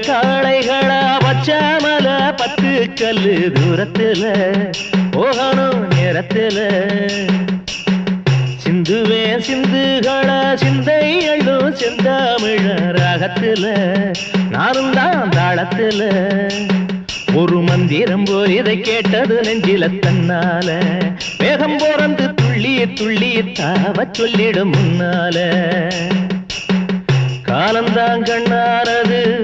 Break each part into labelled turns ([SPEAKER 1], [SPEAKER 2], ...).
[SPEAKER 1] காளைகளா வச்சாமல பத்து கல்லு தூரத்துல போகணும் நேரத்துல. சிந்துவே சிந்துகள சிந்தை எழும் செந்தாமிழ ராகத்துல நானும் தான் தாளத்துல. ஒரு மந்திரம் போல் இதை கேட்டது நெஞ்சில தன்னால. வேகம் போறந்து துள்ளி துள்ளி தாவ சொல்லிடும் முன்னால. காலந்தான் கண்ணானது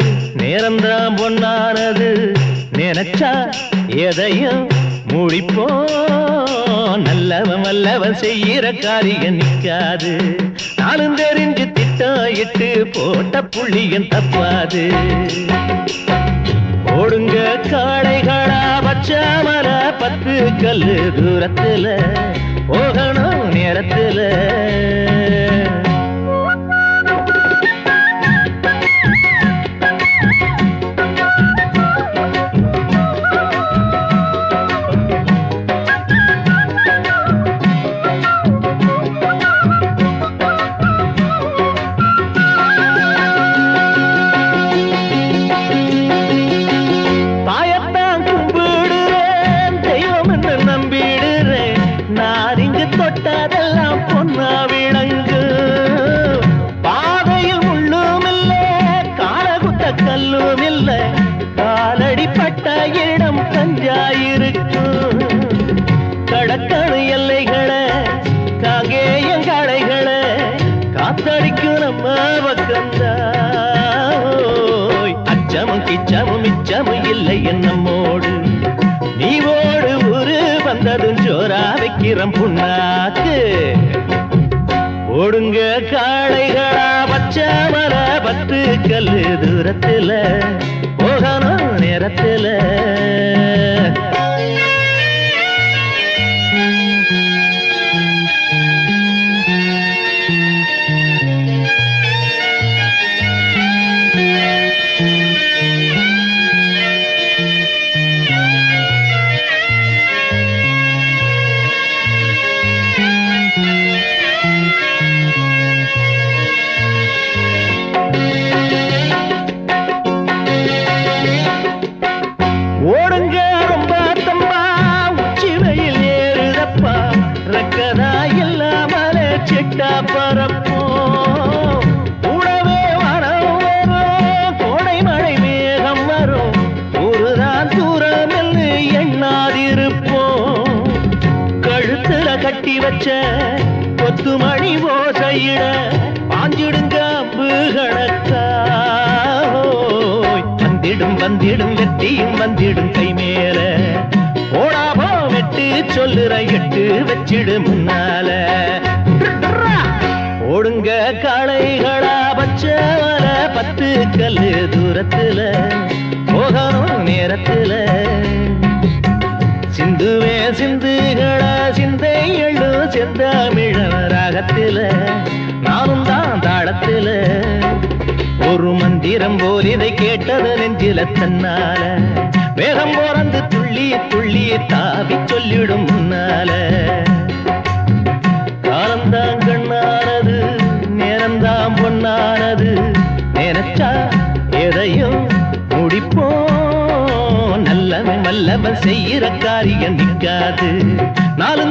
[SPEAKER 1] நேரம்தான் பொன்னானது. நினைச்சா எதையும் முடிப்போம். நல்லவன் வல்லவன் செய்யற காரியம் நிக்காது நாளும் தெரிஞ்சு திட்டம் இட்டு போட்ட புள்ளியும் தப்பாது. ஓடுங்க காடைகளா பச்சாமல பத்து கல்லு தூரத்துல போகணும் நேரத்துல. அச்சமும் கிச்சமும் இல்லை என்னமோடு நீ ஓடு ஊரு வந்ததும் ஜோரா வைக்கிறோம் புண்ணாக்கு. ஓடுங்க காளைகளா பச்சமல பத்து கல்லு தூரத்துல. போகணும் நேரத்துல. பரப்போம் கூடவே வரம் வரும். கோடை மழை மேகம் வரும். ஒருதான் தூரம் என்று எண்ணாதிருப்போம். கழுத்துல கட்டி வச்ச கொத்து மணி ஓசையிட பாஞ்சிடுங்க அம்பு கணக்கா வந்திடும் வந்திடும் வெற்றியும் வந்திடும் கை மேல ஓடாபோ வெட்டு சொல்லுற எட்டு வச்சிடு முன்னால. காளைகளா பச்சவர பத்து கல்லு தூரத்துல போகணும் நேரத்துல. சிந்துவே சிந்துகளா சிந்தை எழு செந்தமிழ ராகத்தில நானும் தான் தாளத்தில. ஒரு மந்திரம் போல் இதை கேட்டது நெஞ்சில தன்னால. வேகம் போறந்து துள்ளி துள்ளி தாவி சொல்லிடும் நல்லவன் செய்யற காரியம் நிக்காது நாலு